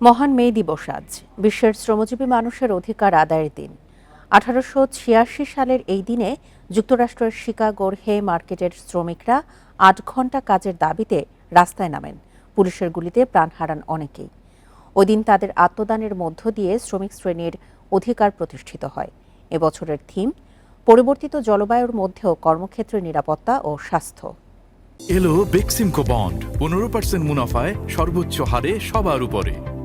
মহান মে দিবস আজ। বিশ্বের শ্রমজীবী মানুষের অধিকার আদায়ের দিন। আঠারোশো ছিয়াশি সালের এই দিনে যুক্তরাষ্ট্রের শিকাগোর হে মার্কেটের শ্রমিকরা আট ঘণ্টা কাজের দাবিতে রাস্তায় নামেন। পুলিশের গুলিতে প্রাণ হারান অনেকেই। ওই দিন তাদের আত্মদানের মধ্য দিয়ে শ্রমিক শ্রেণির অধিকার প্রতিষ্ঠিত হয়। এবছরের থিম, পরিবর্তিত জলবায়ুর মধ্যেও কর্মক্ষেত্রে নিরাপত্তা ও স্বাস্থ্য। এলো বেক্সিমকো বন্ড। পনেরো পার্সেন্ট মুনাফায় সর্বোচ্চ হারে সবার উপরে।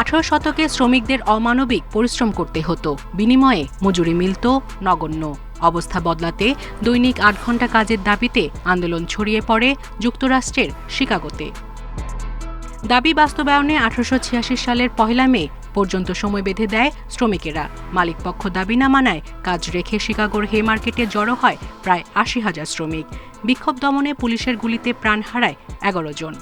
আঠারো শতকে শ্রমিকদের অমানবিক পরিশ্রম করতে হতো। বিনিময়ে মজুরি মিলত, নগণ্য। অবস্থা বদলাতে দৈনিক আট ঘণ্টা কাজের দাবিতে আন্দোলন ছড়িয়ে পড়ে যুক্তরাষ্ট্রের শিকাগোতে। দাবি বাস্তবায়নে আঠারোশো ছিয়াশি সালের পহেলা মে পর্যন্ত সময় বেঁধে দেয় শ্রমিকেরা। মালিকপক্ষ দাবি না মানায় কাজ রেখে শিকাগোর হে মার্কেটে জড়ো হয় প্রায় আশি হাজার শ্রমিক। বিক্ষোভ দমনে পুলিশের গুলিতে প্রাণ হারায় এগারো জন।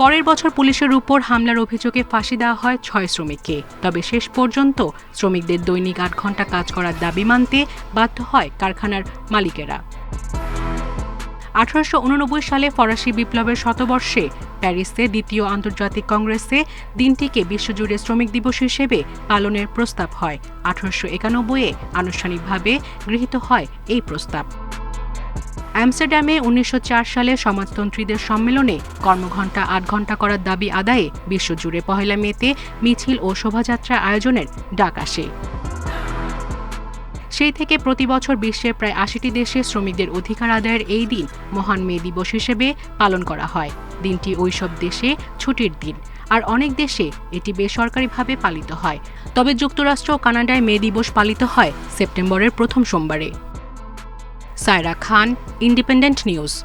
পরের বছর পুলিশের উপর হামলার অভিযোগে ফাঁসি দেওয়া হয় ছয় শ্রমিককে। তবে শেষ পর্যন্ত শ্রমিকদের দৈনিক আট ঘণ্টা কাজ করার দাবি মানতে বাধ্য হয় কারখানার মালিকেরা। আঠারোশো উননব্বই সালে ফরাসি বিপ্লবের শতবর্ষে প্যারিসে দ্বিতীয় আন্তর্জাতিক কংগ্রেসে দিনটিকে বিশ্বজুড়ে শ্রমিক দিবস হিসেবে পালনের প্রস্তাব হয়। আঠারোশো একানব্বইয়ে আনুষ্ঠানিকভাবে গৃহীত হয় এই প্রস্তাব। অ্যামস্টারডামে উনিশশো চার সালে সমাজতন্ত্রীদের সম্মেলনে কর্মঘণ্টা আট ঘণ্টা করার দাবি আদায়ে বিশ্বজুড়ে পহেলা মেতে মিছিল ও শোভাযাত্রা আয়োজনের ডাক আসে। সেই থেকে প্রতি বছর বিশ্বের প্রায় আশিটি দেশে শ্রমিকদের অধিকার আদায়ের এই দিন মহান মে দিবস হিসেবে পালন করা হয়। দিনটি ওইসব দেশে ছুটির দিন, আর অনেক দেশে এটি বেসরকারিভাবে পালিত হয়। তবে যুক্তরাষ্ট্র ও কানাডায় মে দিবস পালিত হয় সেপ্টেম্বরের প্রথম সোমবারে। Saira Khan, Independent News.